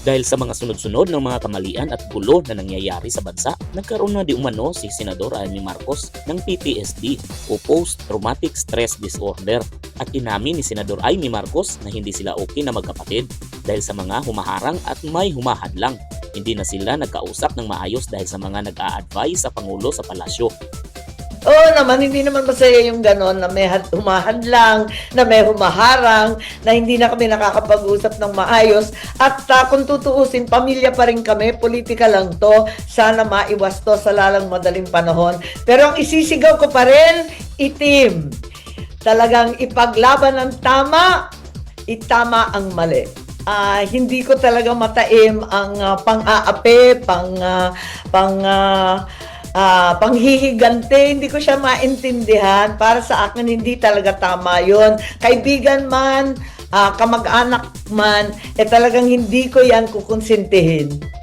Dahil sa mga sunod-sunod ng mga kamalian at gulo na nangyayari sa bansa, nagkaroon na di umano si Senador Amy Marcos ng PTSD o Post-Traumatic Stress Disorder at inamin ni Senador Amy Marcos na hindi sila okay na magkapatid dahil sa mga humaharang at may humahadlang. Hindi na sila nagkausap ng maayos dahil sa mga nag-a-advise sa Pangulo sa palasyo. Oo naman, hindi naman masaya yung ganon na may had- humahadlang, na may humaharang, na hindi na kami nakakapag-usap ng maayos. At ah, kung tutuusin, pamilya pa rin kami, politika lang to. Sana maiwas to sa lalang madaling panahon. Pero ang isisigaw ko pa rin, itim. Talagang ipaglaban ng tama, itama ang mali. Ah, hindi ko talaga mataim ang ah, pang-aapi, pang ah, pang ah, ah, panghihigante, hindi ko siya maintindihan. Para sa akin, hindi talaga tama yon Kaibigan man, ah, kamag-anak man, eh talagang hindi ko yan kukonsintihin.